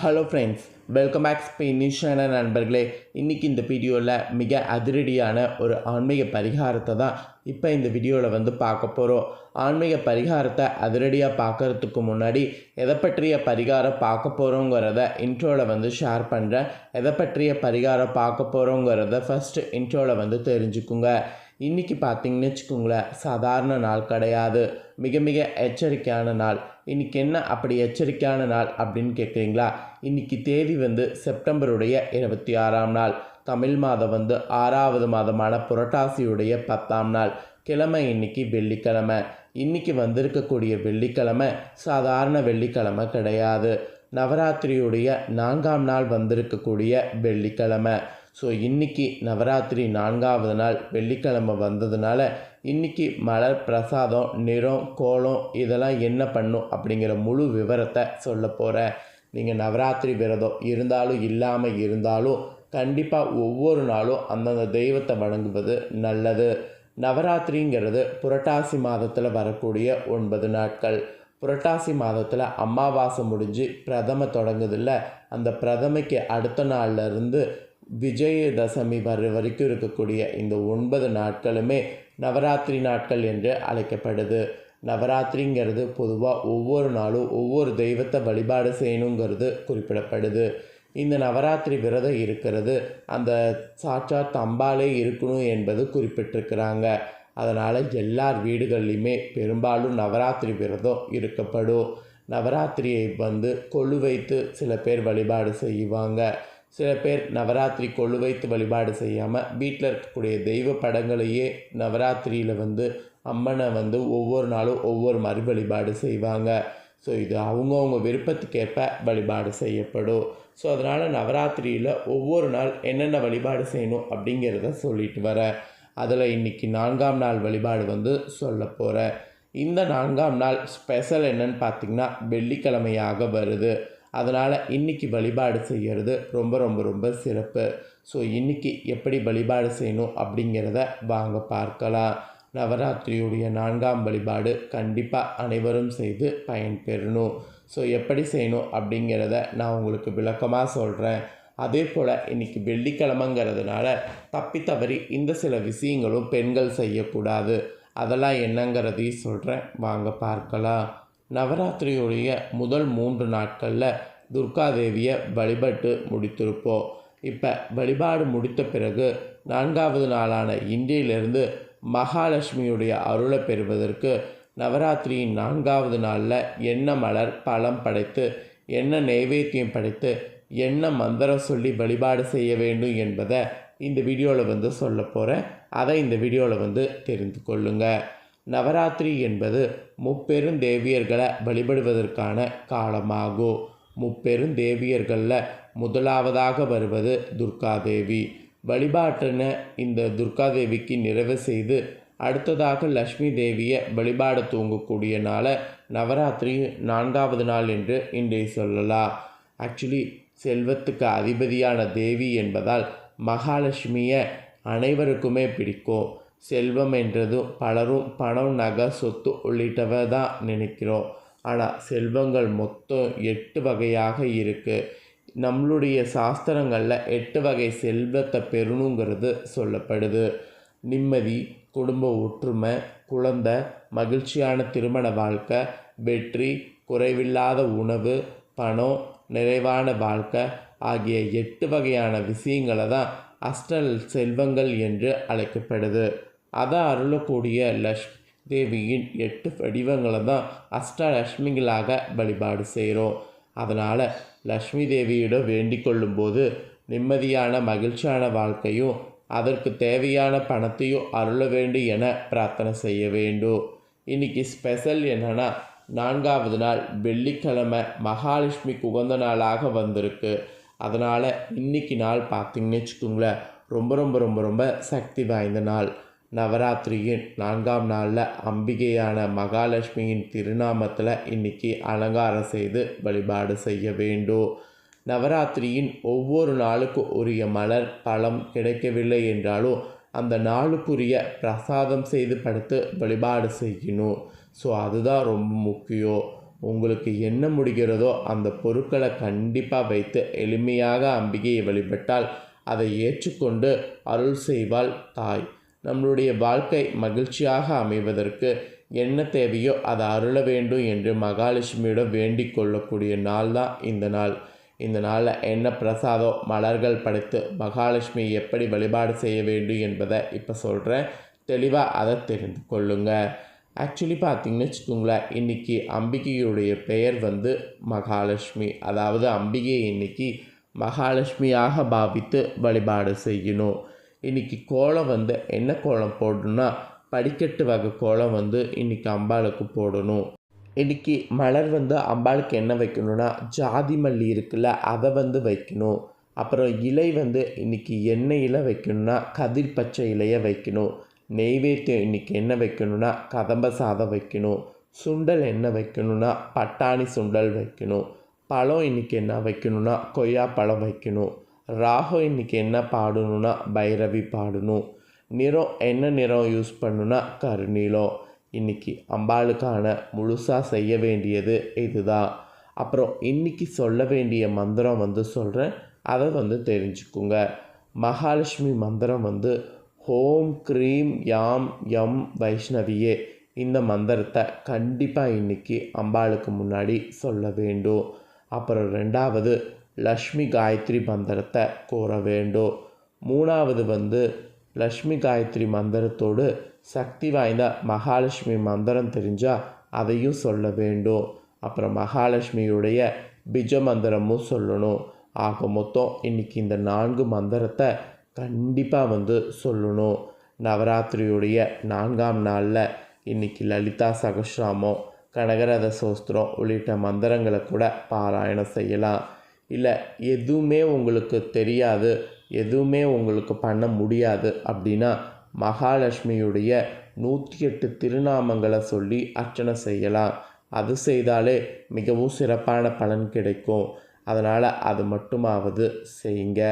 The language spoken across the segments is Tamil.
ஹலோ ஃப்ரெண்ட்ஸ் வெல்கம் பேக் ஸ்பெயினிஷான நண்பர்களே. இன்றைக்கி இந்த வீடியோவில் மிக அதிரடியான ஒரு ஆன்மீக பரிகாரத்தை தான் இப்போ இந்த வீடியோவில் வந்து பார்க்க போகிறோம் ஆன்மீக பரிகாரத்தை அதிரடியாக பார்க்கறதுக்கு முன்னாடி எதை பற்றிய பரிகாரம் பார்க்க போகிறோங்கிறத இன்ட்ரோவில் வந்து ஷேர் பண்ணுறேன் எதை பற்றிய பரிகாரம் பார்க்க போகிறோங்கிறத ஃபஸ்ட்டு இன்ட்ரோவில் வந்து தெரிஞ்சுக்குங்க. இன்றைக்கி பார்த்தீங்கன்னு வச்சுக்கோங்களேன் சாதாரண நாள் கிடையாது. மிக மிக எச்சரிக்கையான நாள். இன்றைக்கி என்ன அப்படி எச்சரிக்கையான நாள் அப்படின்னு கேட்குறீங்களா? இன்றைக்கி தேதி வந்து செப்டம்பருடைய இருபத்தி ஆறாம் நாள். தமிழ் மாதம் வந்து ஆறாவது மாதமான புரட்டாசியுடைய பத்தாம் நாள். கிழமை இன்னைக்கு வெள்ளிக்கிழமை. இன்னைக்கு வந்திருக்கக்கூடிய வெள்ளிக்கிழமை சாதாரண வெள்ளிக்கிழமை கிடையாது. நவராத்திரியுடைய நான்காம் நாள் வந்திருக்கக்கூடிய வெள்ளிக்கிழமை. ஸோ இன்றைக்கி நவராத்திரி நான்காவது நாள் வெள்ளிக்கிழமை வந்ததுனால இன்றைக்கி மலர் பிரசாதம் நிறம் கோலம் இதெல்லாம் என்ன பண்ணும் அப்படிங்கிற முழு விவரத்தை சொல்ல போகிறேன் நீங்கள் நவராத்திரி விரதம் இருந்தாலும் இல்லாமல் இருந்தாலும் கண்டிப்பாக ஒவ்வொரு நாளும் அந்தந்த தெய்வத்தை வணங்குவது நல்லது. நவராத்திரிங்கிறது புரட்டாசி மாதத்தில் வரக்கூடிய ஒன்பது நாட்கள். புரட்டாசி மாதத்தில் அமாவாசை முடிஞ்சு பிரதமை தொடங்குதில்ல அந்த பிரதமைக்கு அடுத்த நாள்லேருந்து விஜயதசமி வர வரைக்கும் இருக்கக்கூடிய இந்த ஒன்பது நாட்களுமே நவராத்திரி நாட்கள் என்று அழைக்கப்படுது. நவராத்திரிங்கிறது பொதுவாக ஒவ்வொரு நாளும் ஒவ்வொரு தெய்வத்தை வழிபாடு செய்யணுங்கிறது குறிப்பிடப்படுது. இந்த நவராத்திரி விரதம் இருக்கிறது. அந்த சாற்றா தம்பாலே இருக்கணும் என்பது குறிப்பிட்டிருக்கிறாங்க. அதனால் எல்லார் வீடுகள்லையுமே பெரும்பாலும் நவராத்திரி விரதம் இருக்கப்படும். நவராத்திரியை வந்து கொழு வைத்து சில பேர் வழிபாடு செய்வாங்க. சில பேர் நவராத்திரி கொள்ளு வைத்து வழிபாடு செய்யாமல் வீட்டில் இருக்கக்கூடிய தெய்வ படங்களையே நவராத்திரியில் வந்து அம்மனை வந்து ஒவ்வொரு நாளும் ஒவ்வொரு மாதிரி வழிபாடு செய்வாங்க. ஸோ இது அவங்கவுங்க விருப்பத்துக்கேற்ப வழிபாடு செய்யப்படும். ஸோ அதனால் நவராத்திரியில் ஒவ்வொரு நாள் என்னென்ன வழிபாடு செய்யணும் அப்படிங்கிறத சொல்லிட்டு வரேன் அதில் இன்றைக்கி நான்காம் நாள் வழிபாடு வந்து சொல்ல போகிறேன் இந்த நான்காம் நாள் ஸ்பெஷல் என்னன்னு பார்த்திங்கன்னா வெள்ளிக்கிழமையாக வருது. அதனால் இன்றைக்கி வழிபாடு செய்கிறது ரொம்ப ரொம்ப ரொம்ப சிறப்பு. ஸோ இன்றைக்கி எப்படி வழிபாடு செய்யணும் அப்படிங்கிறத வாங்க பார்க்கலாம். நவராத்திரியுடைய நான்காம் வழிபாடு கண்டிப்பாக அனைவரும் செய்து பயன்பெறணும். ஸோ எப்படி செய்யணும் அப்படிங்கிறத நான் உங்களுக்கு விளக்கமாக சொல்கிறேன் அதே போல் இன்றைக்கி வெள்ளிக்கிழமைங்கிறதுனால தப்பி தவறி இந்த சில விஷயங்களும் பெண்கள் செய்யக்கூடாது. அதெல்லாம் என்னங்கிறதையும் சொல்கிறேன் வாங்க பார்க்கலாம். நவராத்திரியுடைய முதல் மூன்று நாட்களில் துர்காதேவியை வழிபட்டு முடித்திருப்போம். இப்போ வழிபாடு முடித்த பிறகு நான்காவது நாளான இன்றையிலிருந்து மகாலட்சுமியுடைய அருளை பெறுவதற்கு நவராத்திரியின் நான்காவது நாளில் எண்ணெய் மலர் பழம் படைத்து எண்ணெய் நைவேத்தியம் படைத்து என்ன மந்திரம் சொல்லி வழிபாடு செய்ய வேண்டும் என்பதை இந்த வீடியோவில் வந்து சொல்ல போகிறேன் அதை இந்த வீடியோவில் வந்து தெரிந்து கொள்ளுங்கள் நவராத்திரி என்பது முப்பெரும் தேவியர்களை வழிபடுவதற்கான காலமாகும் முப்பெரும் தேவியர்களில் முதலாவதாக வருவது துர்காதேவி. வழிபாட்டின இந்த துர்காதேவிக்கு நிறைவு செய்து அடுத்ததாக லக்ஷ்மி தேவியை வழிபாட தூங்கக்கூடிய நாளை நவராத்திரி நான்காவது நாள் என்று இன்றைய சொல்லலாம். ஆக்சுவலி செல்வத்துக்கு அதிபதியான தேவி என்பதால் மகாலட்சுமியை அனைவருக்குமே பிடிக்கும். செல்வம் என்றதும் பலரும் பணம் நகை சொத்து உள்ளிட்டவை தான் நினைக்கிறோம். ஆனால் செல்வங்கள் மொத்தம் எட்டு வகையாக இருக்குது நம்மளுடைய சாஸ்திரங்களில் எட்டு வகை செல்வத்தை பெறணுங்கிறது சொல்லப்படுது. நிம்மதி குடும்ப ஒற்றுமை குழந்தை மகிழ்ச்சியான திருமண வாழ்க்கை வெற்றி குறைவில்லாத உணவு பணம் நிறைவான வாழ்க்கை ஆகிய எட்டு வகையான விஷயங்களை தான் அஷ்ட செல்வங்கள் என்று அழைக்கப்படுது. அதை அருளக்கூடிய லக்ஷ்மி தேவியின் எட்டு வடிவங்களை தான் அஷ்டலக்ஷ்மிகளாக வழிபாடு செய்கிறோம் அதனால் லக்ஷ்மி தேவியிடம் வேண்டிக் கொள்ளும்போது நிம்மதியான மகிழ்ச்சியான வாழ்க்கையும் அதற்கு தேவையான பணத்தையும் அருள வேண்டும் என பிரார்த்தனை செய்ய வேண்டும். இன்றைக்கி ஸ்பெஷல் என்னென்னா நான்காவது நாள் வெள்ளிக்கிழமை மகாலட்சுமி உகந்த நாளாக வந்திருக்கு. அதனால் இன்றைக்கி நாள் பார்த்திங்கன்னு வச்சுக்கோங்களேன் ரொம்ப ரொம்ப ரொம்ப ரொம்ப சக்தி வாய்ந்த நாள். நவராத்திரியின் நான்காம் நாளில் அம்பிகையான மகாலட்சுமியின் திருநாமத்தில் இன்றைக்கி அலங்காரம் செய்து வழிபாடு செய்ய வேண்டும். நவராத்திரியின் ஒவ்வொரு நாளுக்கு உரிய மலர் பழம் கிடைக்கவில்லை என்றாலும் அந்த நாளுக்குரிய பிரசாதம் செய்து படுத்து வழிபாடு செய்யணும். ஸோ அதுதான் ரொம்ப முக்கியம். உங்களுக்கு என்ன முடிகிறதோ அந்த பொருட்களை கண்டிப்பாக வைத்து எளிமையாக அம்பிகையை வழிபட்டால் அதை ஏற்றுக்கொண்டு அருள் செய்வாள் தாய். நம்மளுடைய வாழ்க்கை மகிழ்ச்சியாக அமைவதற்கு என்ன தேவையோ அதை அருள வேண்டும் என்று மகாலட்சுமியிடம் வேண்டிக் கொள்ளக்கூடிய நாள் தான் இந்த நாள். இந்த நாளில் என்ன பிரசாதம் மலர்கள் படைத்து மகாலட்சுமி எப்படி வழிபாடு செய்ய வேண்டும் என்பதை இப்போ சொல்கிறேன் தெளிவாக அதை தெரிந்து கொள்ளுங்கள் ஆக்சுவலி பார்த்தீங்கன்னு வச்சுக்கோங்களேன் இன்றைக்கி அம்பிகையுடைய பெயர் வந்து மகாலட்சுமி. அதாவது அம்பிகையை இன்னைக்கு மகாலட்சுமியாக பாவித்து வழிபாடு செய்யணும். இன்றைக்கி கோலம் வந்து என்ன கோலம் போடணும்னா படிக்கட்டு வகை கோலம் வந்து இன்றைக்கி அம்பாளுக்கு போடணும். இன்றைக்கி மலர் வந்து அம்பாளுக்கு என்ன வைக்கணும்னா ஜாதி மல்லி இருக்குல்ல அதை வந்து வைக்கணும். அப்புறம் இலை வந்து இன்றைக்கி எண்ணெயில் வைக்கணும்னா கதிர் பச்சை இலையை வைக்கணும். நெய்வேத்தியம் இன்றைக்கி என்ன வைக்கணும்னா கதம்ப சாதம் வைக்கணும் சுண்டல் என்ன வைக்கணும்னா பட்டாணி சுண்டல் வைக்கணும் பழம் இன்றைக்கி என்ன வைக்கணும்னா கொய்யா பழம் வைக்கணும் ராகம் இன்றைக்கி என்ன பாடணும்னா பைரவி பாடணும் நிறம் என்ன நிறம் யூஸ் பண்ணுனா கருநீலம். இன்றைக்கி அம்பாளுக்கான முழுசாக செய்ய வேண்டியது இதுதான். அப்புறம் இன்றைக்கி சொல்ல வேண்டிய மந்திரம் வந்து சொல்கிறேன் அதை வந்து தெரிஞ்சுக்குங்க. மகாலட்சுமி மந்திரம் வந்து ஹோம் க்ரீம் யாம் யம் வைஷ்ணவியே. இந்த மந்திரத்தை கண்டிப்பாக இன்றைக்கி அம்பாளுக்கு முன்னாடி சொல்ல வேண்டும். அப்புறம் ரெண்டாவது லக்ஷ்மி காயத்ரி மந்திரத்தை கூற வேண்டும். மூணாவது வந்து லக்ஷ்மி காயத்ரி மந்திரத்தோடு சக்தி வாய்ந்த மகாலட்சுமி மந்திரம் தெரிஞ்சால் அதையும் சொல்ல வேண்டும். அப்புறம் மகாலட்சுமியுடைய பிஜ மந்திரமும் சொல்லணும். ஆக மொத்தம் இன்றைக்கி இந்த நான்கு மந்திரத்தை கண்டிப்பாக வந்து சொல்லணும். நவராத்திரியுடைய நான்காம் நாளில் இன்றைக்கி லலிதா சகஸ்ராமம் கனகரத சோஸ்திரம் உள்ளிட்ட மந்திரங்களை கூட பாராயணம் செய்யலாம். இல்லை எதுவுமே உங்களுக்கு தெரியாது எதுவுமே உங்களுக்கு பண்ண முடியாது அப்படின்னா மகாலட்சுமியுடைய நூற்றி எட்டு திருநாமங்களை சொல்லி அர்ச்சனை செய்யலாம். அது செய்தாலே மிகவும் சிறப்பான பலன் கிடைக்கும். அதனால் அது மட்டுமாவது செய்யுங்க.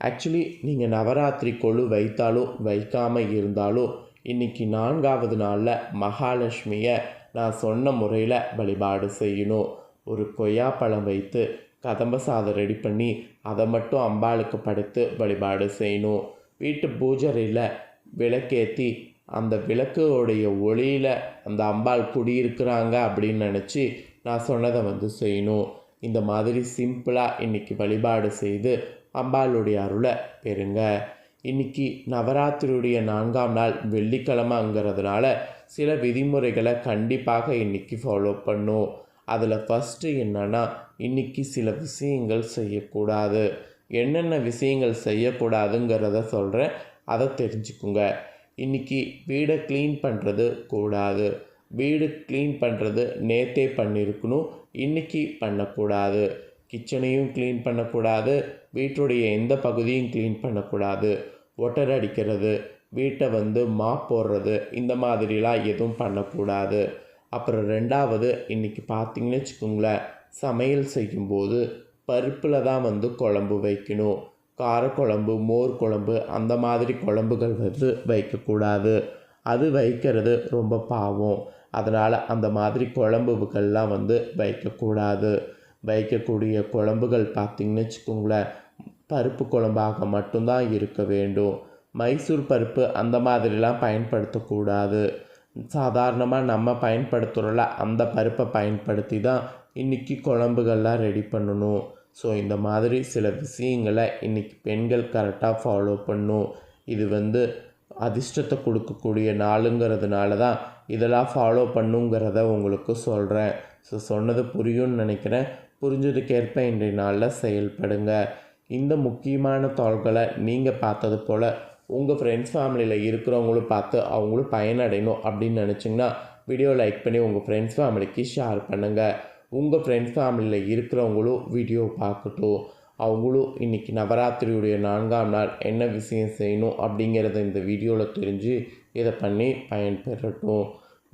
ஆக்சுவலி நீங்கள் நவராத்திரி கொழு வைத்தாலும் வைக்காமல் இருந்தாலும் இன்றைக்கி நான்காவது நாளில் மகாலட்சுமியை நான் சொன்ன முறையில் வழிபாடு செய்யணும். ஒரு கொய்யாப்பழம் வைத்து கதம்ப சாதம் ரெடி பண்ணி அதை மட்டும் அம்பாளுக்கு படுத்து வழிபாடு செய்யணும். வீட்டு பூஜரையில் விளக்கேற்றி அந்த விளக்குடைய ஒளியில் அந்த அம்பாள் குடியிருக்கிறாங்க அப்படின்னு நினச்சி நான் சொன்னதை வந்து செய்யணும். இந்த மாதிரி சிம்பிளாக இன்றைக்கி வழிபாடு செய்து அம்பாளுடைய அருளை பெறுங்க. இன்னைக்கு நவராத்திரியுடைய நான்காம் நாள் வெள்ளிக்கிழமைங்கிறதுனால சில விதிமுறைகளை கண்டிப்பாக இன்றைக்கி ஃபாலோ பண்ணும். அதில் ஃபஸ்ட்டு என்னென்னா இன்றைக்கி சில விஷயங்கள் செய்யக்கூடாது. என்னென்ன விஷயங்கள் செய்யக்கூடாதுங்கிறத சொல்கிறேன் அதை தெரிஞ்சுக்குங்க. இன்றைக்கி வீடை க்ளீன் பண்ணுறது கூடாது. வீடு க்ளீன் பண்ணுறது நேத்தே பண்ணியிருக்கணும் இன்றைக்கி பண்ணக்கூடாது. கிச்சனையும் க்ளீன் பண்ணக்கூடாது. வீட்டுடைய எந்த பகுதியும் க்ளீன் பண்ணக்கூடாது. ஒட்டர் அடிக்கிறது வீட்டை வந்து மாப் போடுறது இந்த மாதிரிலாம் எதுவும் பண்ணக்கூடாது. அப்புறம் ரெண்டாவது இன்றைக்கி பார்த்திங்கன்னு வச்சுக்கோங்களேன் சமையல் செய்யும்போது பருப்பில் தான் வந்து குழம்பு வைக்கணும். காரக்குழம்பு மோர் குழம்பு அந்த மாதிரி குழம்புகள் வந்து வைக்கக்கூடாது. அது வைக்கிறது ரொம்ப பாவம். அதனால் அந்த மாதிரி குழம்புகள்லாம் வந்து வைக்கக்கூடாது. வைக்கக்கூடிய குழம்புகள் பார்த்திங்கன்னு வச்சுக்கோங்களேன். பருப்பு குழம்பாக மட்டும்தான் இருக்க வேண்டும். மைசூர் பருப்பு அந்த மாதிரிலாம் பயன்படுத்தக்கூடாது. சாதாரணமாக நம்ம பயன்படுத்துகிறோம்ல அந்த பருப்பை பயன்படுத்தி தான் இன்றைக்கி குழம்புகள்லாம் ரெடி பண்ணணும். ஸோ இந்த மாதிரி சில விஷயங்களை இன்றைக்கி பெண்கள் கரெக்டாக ஃபாலோ பண்ணும். இது வந்து அதிர்ஷ்டத்தை கொடுக்கக்கூடிய நாளுங்கிறதுனால தான் இதெல்லாம் ஃபாலோ பண்ணுங்கிறத உங்களுக்கு சொல்கிறேன் ஸோ சொன்னது புரியும்னு நினைக்கிறேன். புரிஞ்சதுக்கேற்ப இன்றைய நாளில் செயல்படுங்க. இந்த முக்கியமான தாள்களை நீங்கள் பார்த்தது போல் உங்கள் ஃப்ரெண்ட்ஸ் ஃபேமிலியில் இருக்கிறவங்களும் பார்த்து அவங்களும் பயனடையணும் அப்படின்னு நினச்சிங்கன்னா வீடியோ லைக் பண்ணி உங்கள் ஃப்ரெண்ட்ஸ் ஃபேமிலிக்கு ஷேர் பண்ணுங்கள் உங்கள் ஃப்ரெண்ட்ஸ் ஃபேமிலியில் இருக்கிறவங்களும் வீடியோ பார்க்கட்டும். அவங்களும் இன்றைக்கி நவராத்திரியுடைய நான்காம் நாள் என்ன விஷயம் செய்யணும் அப்படிங்கிறத இந்த வீடியோவில் தெரிஞ்சு இதை பண்ணி பயன்பெறட்டும்.